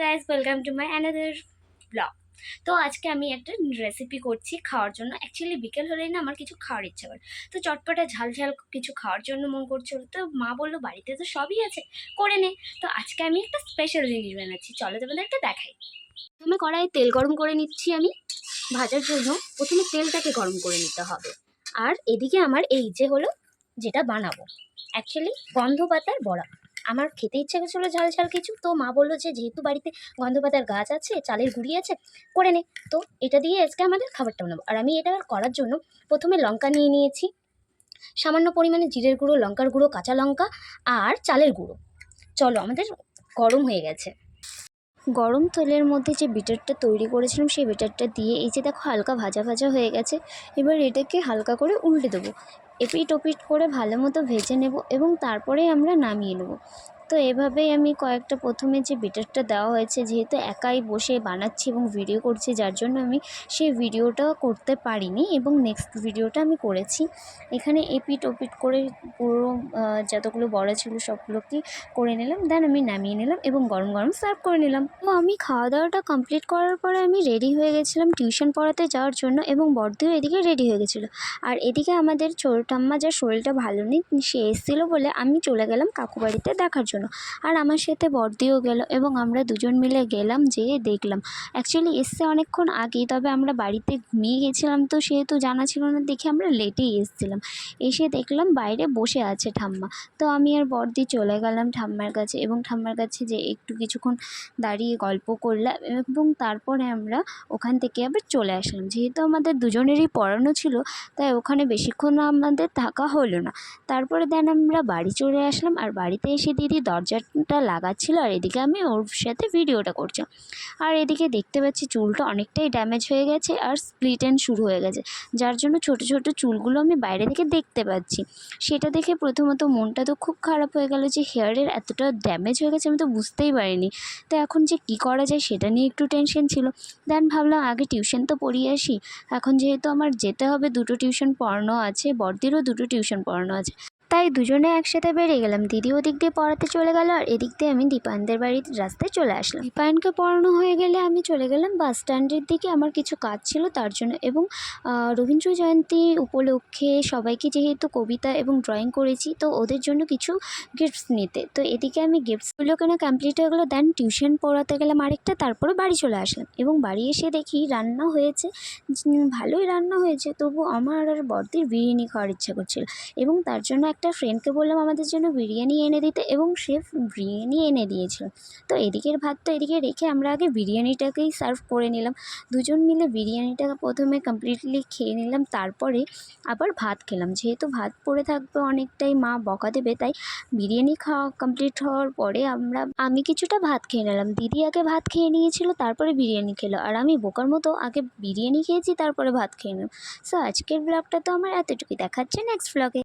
Guys welcome to my another blog তো আজকে আমি একটা রেসিপি করছি খাওয়ার জন্য। অ্যাকচুয়ালি বিকেল হলেই না আমার কিছু খাওয়ার ইচ্ছা করে। তো চটপটা ঝাল ঝাল কিছু খাওয়ার জন্য মন করছিল তো মা বলল, বাড়িতে তো সবই আছে, করে নে। তো আজকে আমি একটা স্পেশাল জিনিস বানাচ্ছি। চলো তোমাদেরকে দেখাই। প্রথমে কড়াইয়ে তেল গরম করে নিচ্ছি আমি ভাজার জন্য। প্রথমে তেলটাকে গরম করে নিতে হবে। আর এদিকে আমার এই যে হলো, যেটা বানাবো। অ্যাকচুয়ালি গন্ধ পাতার বড়া। আমার খেতে ইচ্ছে করছিল ঝাল ঝাল কিছু, তো মা বলল যে যেহেতু বাড়িতে গন্ধপাতার গাছ আছে, চালের গুঁড়ি আছে, করে নে। তো এটা দিয়ে আজকে আমাদের খাবারটা বানাবো। আর আমি এটা করার জন্য প্রথমে লঙ্কা নিয়ে নিয়েছি। সামান্য পরিমাণে জিরের গুঁড়ো, লঙ্কার গুঁড়ো, কাঁচা লঙ্কা আর চালের গুঁড়ো। চলো আমাদের গরম হয়ে গেছে। গরম তেলের মধ্যে যে বিটারটা তৈরি করেছিলাম, সেই বিটারটা দিয়ে এই যে দেখো হালকা ভাজা ভাজা হয়ে গেছে, এবার এটাকে হালকা করে উল্টে দেবো। এপিট ওপিট করে ভালো মতো ভেজে নেব এবং তারপরে আমরা নামিয়ে নেব। তো এভাবেই আমি কয়েকটা প্রথমে যে বেটারটা দেওয়া হয়েছে, যেহেতু একাই বসে বানাচ্ছি এবং ভিডিও করছি, যার জন্য আমি সেই ভিডিওটা করতে পারিনি এবং নেক্সট ভিডিওটা আমি করেছি। এখানে এপিট ওপিট করে পুরো যতগুলো বড়া ছিল সবগুলোকে করে নিলাম দেন আমি নামিয়ে নিলাম এবং গরম গরম সার্ভ করে নিলাম। তো আমি খাওয়া দাওয়াটা কমপ্লিট করার পরে আমি রেডি হয়ে গেছিলাম টিউশন পড়াতে যাওয়ার জন্য এবং বড়দিও এদিকে রেডি হয়ে গেছিল। আর এদিকে আমাদের ছোটো ঠাম্মা যার শরীরটা ভালো নেই, সে এসেছিল বলে আমি চলে গেলাম কাকু বাড়িতে দেখার জন্য। আর আমার সাথে বর্দিও গেল এবং আমরা দুজন মিলে গেলাম যেয়ে দেখলাম। অ্যাকচুয়ালি এসছে অনেকক্ষণ আগেই, তবে আমরা বাড়িতে ঘুমিয়ে গেছিলাম তো সেহেতু জানা ছিল না, দেখে আমরা লেটেই এসেছিলাম। এসে দেখলাম বাইরে বসে আছে ঠাম্মা। তো আমি আর বর্দি চলে গেলাম ঠাম্মার কাছে এবং ঠাম্মার কাছে যে একটু কিছুক্ষণ দাঁড়িয়ে গল্প করলাম এবং তারপরে আমরা ওখান থেকে আবার চলে আসলাম। যেহেতু আমাদের দুজনেরই পড়ানো ছিল, তাই ওখানে বেশিক্ষণ আমাদের থাকা হলো না। তারপরে দেন আমরা বাড়ি চলে আসলাম আর বাড়িতে এসে দিদি দরজাটা লাগাচ্ছিল আর এদিকে আমি ওর সাথে ভিডিওটা করছি। আর এদিকে দেখতে পাচ্ছি চুলটা অনেকটাই ড্যামেজ হয়ে গেছে আর স্প্লিট এন্ড শুরু হয়ে গেছে। যার জন্য ছোট ছোট চুলগুলো আমি বাইরে থেকে দেখতে পাচ্ছি। সেটা দেখে প্রথমত মনটা তো খুব খারাপ হয়ে গেল যে হেয়ারের এতটা ড্যামেজ হয়ে গেছে আমি তো বুঝতেই পারিনি। তো এখন যে কী করা যায় সেটা নিয়ে একটু টেনশন ছিল। দেন ভাবলাম আগে টিউশন তো পড়িয়ে আসি। এখন যেহেতু আমার যেতে হবে, দুটো টিউশন পড়ানো আছে, বড়দিরও দুটো টিউশন পড়ানো আছে। তাই দুজনে একসাথে বেরিয়ে গেলাম। দিদি ওদিক দিয়ে পড়াতে চলে গেল আর এদিক দিয়ে আমি দীপায়নদের বাড়ির রাস্তায় চলে আসলাম। দীপায়নকে পড়ানো হয়ে গেলে আমি চলে গেলাম বাস স্ট্যান্ডের দিকে। আমার কিছু কাজ ছিল তার জন্য এবং রবীন্দ্র জয়ন্তী উপলক্ষে সবাইকে যেহেতু কবিতা এবং ড্রয়িং করেছি, তো ওদের জন্য কিছু গিফটস নিতে। তো এদিকে আমি গিফটসগুলো কেনা কমপ্লিট হয়ে গেলো দেন টিউশন পড়াতে গেলাম আরেকটা, তারপরে বাড়ি চলে আসলাম। এবং বাড়ি এসে দেখি রান্না হয়েছে। ভালোই রান্না হয়েছে, তবু আমার আর বড়দির বিরিয়ানি খাওয়ার ইচ্ছা করছিল। এবং তার জন্য একটা ফ্রেন্ডকে বললাম আমাদের জন্য বিরিয়ানি এনে দিতে এবং সে বিরিয়ানি এনে দিয়েছিল। তো এদিকের ভাতটা এদিকে রেখে আমরা আগে বিরিয়ানিটাকেই সার্ভ করে নিলাম। দুজন মিলে বিরিয়ানিটা প্রথমে কমপ্লিটলি খেয়ে নিলাম, তারপরে আবার ভাত খেলাম। যেহেতু ভাত পড়ে থাকবে অনেকটাই মা বকা দেবে, তাই বিরিয়ানি খাওয়া কমপ্লিট হওয়ার পরে আমরা, আমি কিছুটা ভাত খেয়ে নিলাম। দিদি আগে ভাত খেয়ে নিয়েছিল, তারপরে বিরিয়ানি খেলো। আর আমি বোকার মতো আগে বিরিয়ানি খেয়েছি, তারপরে ভাত খেয়ে নিলাম। সো আজকের ব্লগটা তো আমার এতটুকুই। দেখাচ্ছে নেক্সট ব্লগে